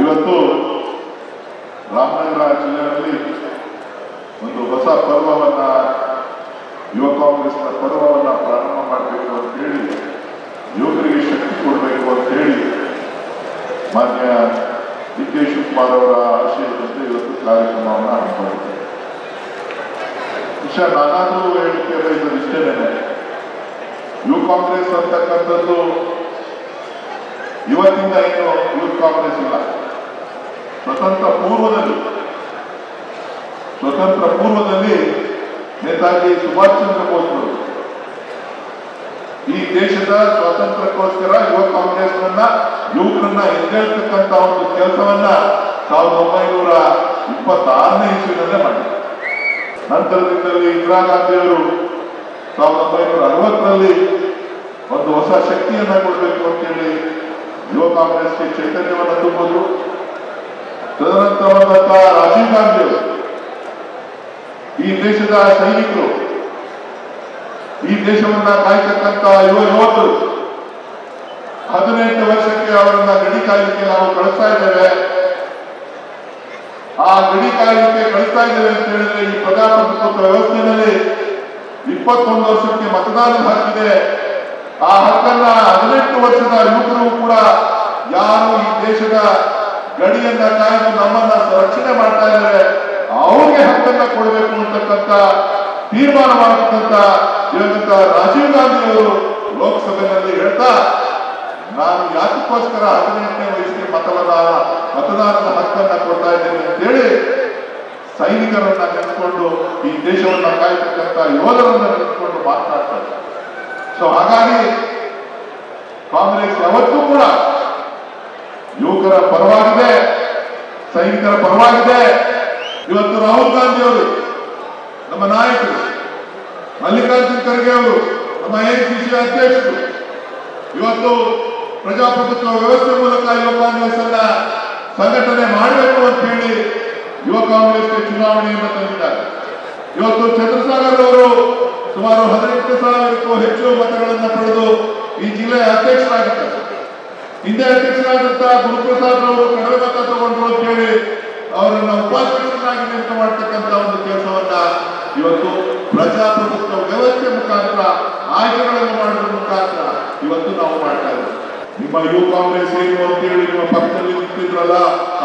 ಇವತ್ತು ರಾಮನಗರ ಜಿಲ್ಲೆಯಲ್ಲಿ ಒಂದು ಹೊಸ ಪರ್ವವನ್ನ, ಯುವ ಕಾಂಗ್ರೆಸ್ನ ಪರ್ವವನ್ನ ಪ್ರಾರಂಭ ಮಾಡಬೇಕು ಅಂತ ಹೇಳಿ ಯುವಕರಿಗೆ ಶಕ್ತಿ ಕೊಡಬೇಕು ಅಂತ ಹೇಳಿ ಮಾನ್ಯ ಡಿ ಕೆ ಶಿವಕುಮಾರ್ ಅವರ ಆಶಯದಂತೆ ಇವತ್ತು ಕಾರ್ಯಕ್ರಮವನ್ನು ಹಮ್ಮಿಕೊಂಡಿದ್ದಾರೆ ವಿಷಯ ನಾನಾದರೂ ಹೇಳಿಕೆ ಬಯಸೋದು ಇಷ್ಟೇನೆ. ಯುವ ಕಾಂಗ್ರೆಸ್ ಅಂತಕ್ಕಂಥದ್ದು ಇವತ್ತಿಂದ ಏನು ಯೂತ್ ಕಾಂಗ್ರೆಸ್ ಇಲ್ಲ. ಸ್ವತಂತ್ರ ಪೂರ್ವದಲ್ಲಿ. ಸ್ವತಂತ್ರ ಪೂರ್ವದಲ್ಲಿ ನೇತಾಜಿ ಸುಭಾಷ್ ಚಂದ್ರ ಬೋಸ್ರು ಈ ದೇಶದ ಸ್ವಾತಂತ್ರ್ಯಕ್ಕೋಸ್ಕರ ಯುವ ಕಾಂಗ್ರೆಸ್ನನ್ನ, ಯುವಕರನ್ನ ಎದ್ದೇಳ್ತಕ್ಕಂತ ಒಂದು ಕೆಲಸವನ್ನ ಸಾವಿರದ ಒಂಬೈನೂರ ಇಪ್ಪತ್ತಾರನೇ ಇಸ್ವಿನಲ್ಲೇ ಮಾಡಿದ್ರು. ನಂತರದಿಂದಲೇ ಇಂದಿರಾ ಗಾಂಧಿಯವರು ಸಾವಿರದ ಒಂಬೈನೂರ ಅರವತ್ತರಲ್ಲಿ ಒಂದು ಹೊಸ ಶಕ್ತಿಯನ್ನ ಕೊಡಬೇಕು ಅಂತೇಳಿ ಯುವ ಕಾಂಗ್ರೆಸ್ಗೆ ಚೈತನ್ಯವನ್ನು ತುಂಬೋದು ತದನಂತರ ರಾಜೀವ್ ಗಾಂಧಿಯವರು ಈ ದೇಶದ ಸೈನಿಕರು, ಈ ದೇಶವನ್ನ ಕಾಯ್ತಕ್ಕಂತ ಯುವ ಯುವಕರು ಹದಿನೆಂಟು ವರ್ಷಕ್ಕೆ ಅವರನ್ನ ಗಡಿ ಕಾಯ್ದಕ್ಕೆ ನಾವು ಕಳಿಸ್ತಾ ಇದ್ದೇವೆ. ಆ ಗಡಿ ಕಾಯಲಿಕ್ಕೆ ಕಳಿಸ್ತಾ ಇದ್ದೇವೆ ಅಂತ ಹೇಳಿದ್ರೆ ಈ ಪ್ರಜಾಪ್ರಭುತ್ವ ವ್ಯವಸ್ಥೆಯಲ್ಲಿ ಇಪ್ಪತ್ತೊಂದು ವರ್ಷಕ್ಕೆ ಮತದಾನ ಹಾಕಿದೆ ಆ ಹಕ್ಕನ್ನ ಹದಿನೆಂಟು ವರ್ಷದ ಯುವಕರು ಕೂಡ ಯಾರು ಈ ದೇಶದ ಗಡಿಯನ್ನ ಕಾಯ್ದು ನಮ್ಮನ್ನ ರಕ್ಷಣೆ ಮಾಡ್ತಾ ಇದ್ದಾರೆ. ಅವ್ರಿಗೆ ಹಕ್ಕನ್ನ ಕೊಡಬೇಕು ಅಂತಕ್ಕಂತ ತೀರ್ಮಾನ ಮಾಡತಕ್ಕಂತ ಇರತಕ್ಕ ರಾಜೀವ್ ಗಾಂಧಿ ಅವರು ಲೋಕಸಭೆಯಲ್ಲಿ ಹೇಳ್ತಾ, ನಾನು ಯಾತಕ್ಕೋಸ್ಕರ ಹದಿನೆಂಟನೇ ವಯಸ್ಸಿಗೆ ಮತದಾನ ಮತದಾನದ ಹಕ್ಕನ್ನ ಕೊಡ್ತಾ ಇದ್ದೇನೆ ಅಂತೇಳಿ ಸೈನಿಕರನ್ನ ನೆನೆಸ್ಕೊಂಡು ಈ ದೇಶವನ್ನ ಕಾಯ್ತಕ್ಕಂತ ಯೋಧರನ್ನ ನೆನೆಸ್ಕೊಂಡು ಮಾತನಾಡ್ತಾರೆ ಸೊ ಹಾಗಾಗಿ ಕಾಂಗ್ರೆಸ್ ಯಾವತ್ತೂ ಕೂಡ ಯುವಕರ ಪರವಾಗಿದೆ, ಸೈನಿಕರ ಪರವಾಗಿದೆ. ಇವತ್ತು ರಾಹುಲ್ ಗಾಂಧಿ ಅವರು, ನಮ್ಮ ನಾಯಕರು, ಮಲ್ಲಿಕಾರ್ಜುನ್ ಖರ್ಗೆ ಅವರು, ನಮ್ಮ ಎಐಸಿಸಿ ಅಧ್ಯಕ್ಷರು, ಇವತ್ತು ಪ್ರಜಾಪ್ರಭುತ್ವ ವ್ಯವಸ್ಥೆ ಮೂಲಕ ಯುವ ಕಾಂಗ್ರೆಸ್ ಅನ್ನ ಸಂಘಟನೆ ಮಾಡಬೇಕು ಅಂತ ಹೇಳಿ ಯುವ ಕಾಂಗ್ರೆಸ್ಗೆ ಚುನಾವಣೆಯನ್ನು ತಂದಿದ್ದಾರೆ ಇವತ್ತು ಚಂದ್ರಸಾಗರ್ ಅವರು ಸುಮಾರು ಹದಿನೆಂಟು ಸಾವಿರಕ್ಕೂ ಹೆಚ್ಚು ಮತಗಳನ್ನು ಪಡೆದು ಈ ಜಿಲ್ಲೆಯ ಅಧ್ಯಕ್ಷರಾಗಿದ್ದಾರೆ. ಹಿಂದೆ ಅಧ್ಯಕ್ಷರಾದಂತಹ ಗುರುಪ್ರಸಾದ್ ಅವರು ಕಡಿಮೆ ಮತ ತಗೊಂಡ್ರು ಅಂತ ಹೇಳಿ ಅವರನ್ನ ಉಪಾಧ್ಯಕ್ಷರಾಗಿ ನೇಮಕ ಮಾಡ್ತಕ್ಕಂಥ ಒಂದು ಕೆಲಸವನ್ನ ಇವತ್ತು ಪ್ರಜಾಪ್ರಭುತ್ವ ವ್ಯವಸ್ಥೆ ಮುಖಾಂತರ ಆಯ್ಕೆಗಳನ್ನು ಮಾಡುವ ಮುಖಾಂತರ ಇವತ್ತು ನಾವು ಮಾಡ್ತಾ ಇದ್ದೀವಿ. ನಿಮ್ಮ ಯು ಕಾಂಗ್ರೆಸ್ ಏನು ಅಂತೇಳಿ ನಿಮ್ಮ ಪಕ್ಕದಲ್ಲಿ ನಿಂತಿದ್ರಲ್ಲ,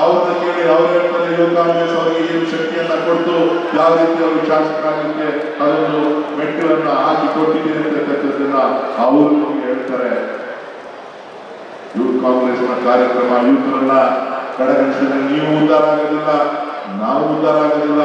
ಅವ್ರನ್ನ ಕೇಳಿ ಅವ್ರ ಹೇಳ್ತಾರೆ ಯುವ ಕಾಂಗ್ರೆಸ್ ಅವರಿಗೆ ಏನು ಶಕ್ತಿಯನ್ನ ಕೊಟ್ಟು ಯಾವ ರೀತಿ ಅವರು ಶಾಸಕರಾಗಲಿಕ್ಕೆ ಅದೊಂದು ಮೆಟ್ಟಿಲನ್ನ ಹಾಕಿ ಕೊಟ್ಟಿದ್ದೀರಿ ಅಂತಕ್ಕಂಥದ್ದನ್ನ ಅವರು ಹೇಳ್ತಾರೆ. ಕಾಂಗ್ರೆಸ್ನ ಕಾರ್ಯಕ್ರಮ ಯುವಕರನ್ನ ಕಡೆಗಣಿಸಿದ್ರೆ ನೀವು ಉದ್ಧಾರ ಆಗಲಿಲ್ಲ, ನಾವು ಉದ್ಧಾರ ಆಗಲಿಲ್ಲ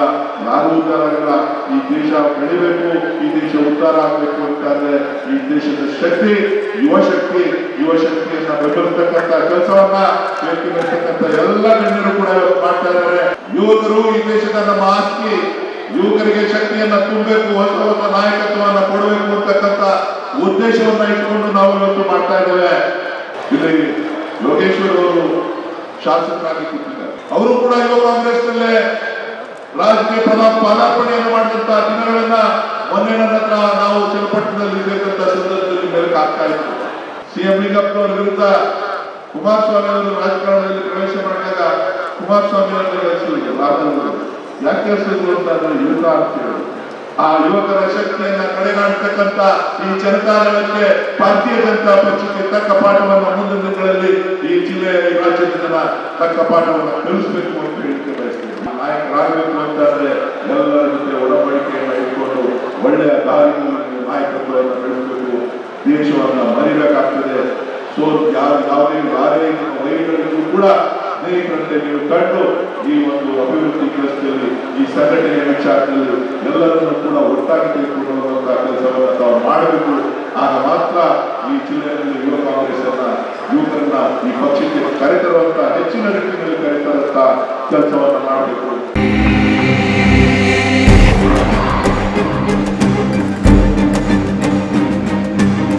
ಯಾರು ಉದ್ಧಾರ ಆಗಲ್ಲ ಈ ದೇಶ ಬೆಳಿಬೇಕು, ಈ ದೇಶ ಉದ್ಧಾರ ಆಗಬೇಕು ಅಂತಂದ್ರೆ ಈ ದೇಶದ ಶಕ್ತಿ, ಯುವ ಶಕ್ತಿ, ಯುವ ಶಕ್ತಿಯನ್ನ ಬೆಂಬಲಿಸ್ತಕ್ಕಂಥ ಕೆಲಸವನ್ನ ಇವತ್ತಿರ್ತಕ್ಕಂಥ ಎಲ್ಲ ಗಣ್ಯರು ಕೂಡ ಮಾಡ್ತಾ ಇದ್ದಾರೆ. ಯುವಕರು ಈ ದೇಶದ ನಮ್ಮ ಆಸ್ತಿ, ಯುವಕರಿಗೆ ಶಕ್ತಿಯನ್ನ ತುಂಬಬೇಕು, ಹೊಸ ಹೊಸ ನಾಯಕತ್ವವನ್ನ ಕೊಡಬೇಕು ಅಂತಕ್ಕಂಥ ಉದ್ದೇಶವನ್ನ ಇಟ್ಕೊಂಡು ನಾವು ಇವತ್ತು ಮಾಡ್ತಾ ಇದ್ದೇವೆ. ಇಲ್ಲಿ ಯೋಗೇಶ್ವರ್ ಅವರು ಶಾಸಕರಾಗಿ ಕೂತಿದ್ದಾರೆ. ಅವರು ಕೂಡ ಯುವ ಕಾಂಗ್ರೆಸ್ನಲ್ಲೇ ರಾಜಕೀಯ ಪದಾರ್ಪಣೆಯನ್ನು ಮಾಡಿದಂತ ದಿನಗಳನ್ನ ಮೊನ್ನೆ ನನ್ನ ಹತ್ರ ನಾವು ಚನ್ನಪಟ್ಟಣದಲ್ಲಿ ಇರಬೇಕಂತ ಸಂದರ್ಭದಲ್ಲಿ ಮೇಲೆ ಆಗ್ತಾ ಇತ್ತು. ಸಿಎಂ ಲಿಂಗಪ್ಪನವರ ವಿರುದ್ಧ ಕುಮಾರಸ್ವಾಮಿ ಅವರು ರಾಜಕಾರಣದಲ್ಲಿ ಪ್ರವೇಶ ಮಾಡಿದಾಗ ಕುಮಾರಸ್ವಾಮಿ ಅವರನ್ನು ಕಳಿಸಲಿಲ್ಲ ಯಾಕೆ ಕಳಿಸಿದ್ರು ಅಂತಂದ್ರೆ ಯುವಕ ಅಂತ ಆ ಯುವಕರ ಶಕ್ತಿಯನ್ನ ಕಡೆಗಾಣಿಸ್ತಕ್ಕಂಥ ಈ ಜನತಾದಳಕ್ಕೆ ಭಾರತೀಯ ಜನತಾ ಪಕ್ಷಕ್ಕೆ ತಕ್ಕ ಪಾಠವನ್ನು ಮುಂದಿನ ದಿನಗಳಲ್ಲಿ ಈ ಜಿಲ್ಲೆಯ ರಾಜ್ಯದ ಜನ ತಕ್ಕ ಪಾಠವನ್ನು ಕಲಿಸಬೇಕು ಅಂತ ಹೇಳಿಕೆ ಬಯಸ್ತೇನೆ. ನಾಯಕರಾಗಬೇಕು ಅಂತಾದ್ರೆ ಎಲ್ಲರ ಜೊತೆ ಒಡಂಬಡಿಕೆಯನ್ನು ಇಟ್ಕೊಂಡು ಒಳ್ಳೆಯ ದಾರಿಯಲ್ಲಿ ನಾಯಕತ್ವವನ್ನು ಬೆಳೆಸಬೇಕು. ದೇಶವನ್ನು ಮರಿಬೇಕಾಗ್ತದೆ. ಸೊ ಯಾರು ಯಾವುದೇ ಯಾರೇ ವೈರಿಗಳಿಗೂ ಕೂಡ ಸ್ನೇಹಿತರಂತೆ ನೀವು ಕಂಡು ಈ ಒಂದು ಅಭಿವೃದ್ಧಿ ಕೆಲಸದಲ್ಲಿ, ಈ ಸಂಘಟನೆಯ ವಿಚಾರದಲ್ಲಿ ಎಲ್ಲರನ್ನೂ ಕೂಡ ಒಟ್ಟಾಗಿ ತೆಗೆದುಕೊಂಡು ಕೆಲಸವನ್ನು ತಾವು ಮಾಡಬೇಕು. ಆಗ ಮಾತ್ರ ಈ ಜಿಲ್ಲೆಯಲ್ಲಿ ಯುವ ಕಾಂಗ್ರೆಸ್ ಯುವಕರನ್ನ ಈ ಪಕ್ಷಕ್ಕೆ ಕರೆತರುವಂತ ಹೆಚ್ಚಿನ ನಿಟ್ಟಿನಲ್ಲಿ ಕರೆತರುವಂತ ಕೆಲಸವನ್ನು ಮಾಡಬೇಕು.